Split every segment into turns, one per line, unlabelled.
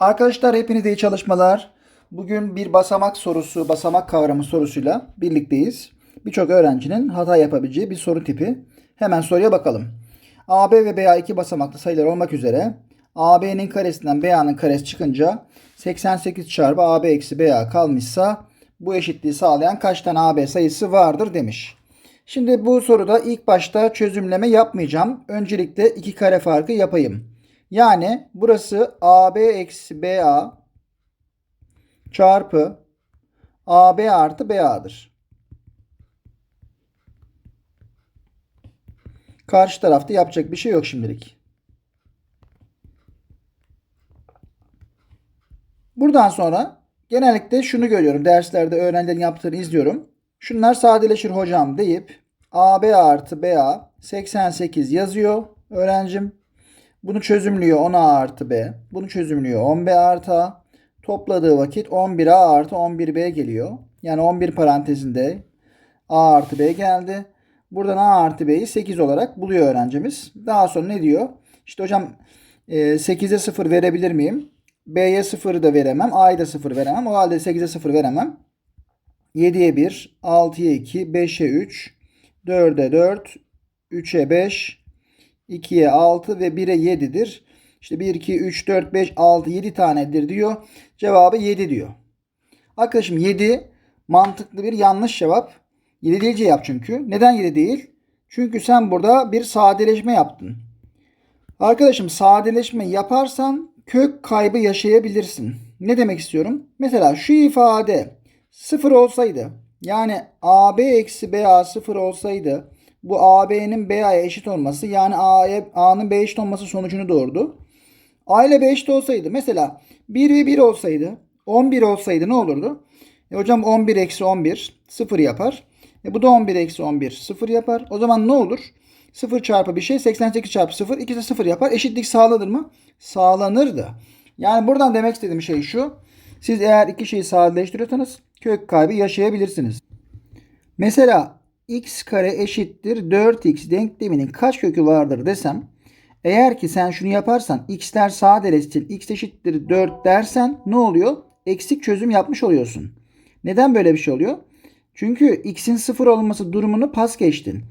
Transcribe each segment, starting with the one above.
Arkadaşlar hepinize iyi çalışmalar. Bugün bir basamak sorusu, basamak kavramı sorusuyla birlikteyiz. Birçok öğrencinin hata yapabileceği bir soru tipi. Hemen soruya bakalım. AB ve BA iki basamaklı sayılar olmak üzere AB'nin karesinden BA'nın karesi çıkınca 88 çarpı AB eksi BA kalmışsa bu eşitliği sağlayan kaç tane AB sayısı vardır demiş. Şimdi bu soruda ilk başta çözümleme yapmayacağım. Öncelikle iki kare farkı yapayım. Yani burası AB eksi BA çarpı AB artı BA'dır. Karşı tarafta yapacak bir şey yok şimdilik. Buradan sonra genellikle şunu görüyorum. Derslerde öğrencilerin yaptığını izliyorum. Şunlar sadeleşir hocam deyip AB artı BA 88 yazıyor öğrencim. Bunu çözümlüyor 10A artı B. Bunu çözümlüyor 10B artı A. Topladığı vakit 11A artı 11B geliyor. Yani 11 parantezinde A artı B geldi. Buradan A artı B'yi 8 olarak buluyor öğrencimiz. Daha sonra ne diyor? İşte hocam 8'e 0 verebilir miyim? B'ye 0'ı da veremem. A'ya da 0 veremem. O halde 8'e 0 veremem. 7'ye 1, 6'ya 2, 5'e 3, 4'e 4, 3'e 5, 2'ye 6 ve 1'e 7'dir. İşte 1, 2, 3, 4, 5, 6, 7 tanedir diyor. Cevabı 7 diyor. Arkadaşım 7 mantıklı bir yanlış cevap. 7 değil cevap çünkü. Neden 7 değil? Çünkü sen burada bir sadeleşme yaptın. Arkadaşım sadeleşme yaparsan kök kaybı yaşayabilirsin. Ne demek istiyorum? Mesela şu ifade 0 olsaydı yani AB eksi BA 0 olsaydı bu AB'nin BA'ya eşit olması yani A'nın B eşit olması sonucunu doğurdu. A ile B eşit olsaydı mesela 1 ve 1 olsaydı 11 olsaydı ne olurdu? E hocam 11 eksi 11 0 yapar. E bu da 11 eksi 11 0 yapar. O zaman ne olur? 0 çarpı bir şey 88 çarpı 0 ikisi 0 yapar. Eşitlik sağlanır mı? Sağlanırdı. Yani buradan demek istediğim şey şu. Siz eğer iki şeyi sadeleştiriyorsanız kök kaybı yaşayabilirsiniz. Mesela x kare eşittir 4x denkleminin kaç kökü vardır desem eğer ki sen şunu yaparsan x'ler sadeleşsin x eşittir 4 dersen ne oluyor? Eksik çözüm yapmış oluyorsun. Neden böyle bir şey oluyor? Çünkü x'in 0 olması durumunu pas geçtin.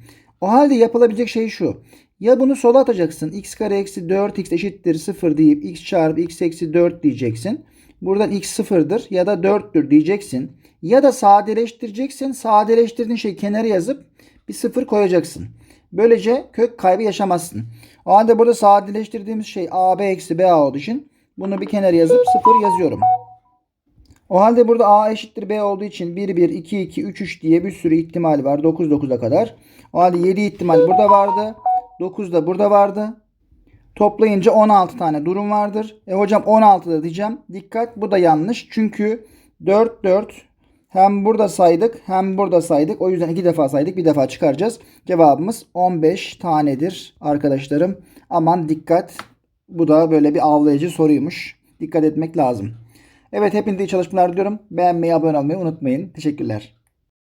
O halde yapılabilecek şey şu. Ya bunu sola atacaksın. x kare eksi 4x eşittir 0 deyip x çarpı x eksi 4 diyeceksin. Buradan x 0'dır ya da 4'tür diyeceksin. Ya da sadeleştireceksin. Sadeleştirdiğin şeyi kenara yazıp bir 0 koyacaksın. Böylece kök kaybı yaşamazsın. O halde burada sadeleştirdiğimiz şey AB eksi BA olduğu için bunu bir kenara yazıp 0 yazıyorum. O halde burada A eşittir B olduğu için 1 1 2 2 3 3 diye bir sürü ihtimal var. 9 9'a kadar. O halde 7 ihtimal burada vardı. 9 da burada vardı. Toplayınca 16 tane durum vardır. E hocam 16 da diyeceğim. Dikkat bu da yanlış. Çünkü 4 4 hem burada saydık hem burada saydık. O yüzden iki defa saydık. Bir defa çıkaracağız. Cevabımız 15 tanedir arkadaşlarım. Aman dikkat. Bu da böyle bir avlayıcı soruymuş. Dikkat etmek lazım. Evet hepinize iyi çalışmalar diliyorum. Beğenmeyi, abone olmayı unutmayın. Teşekkürler.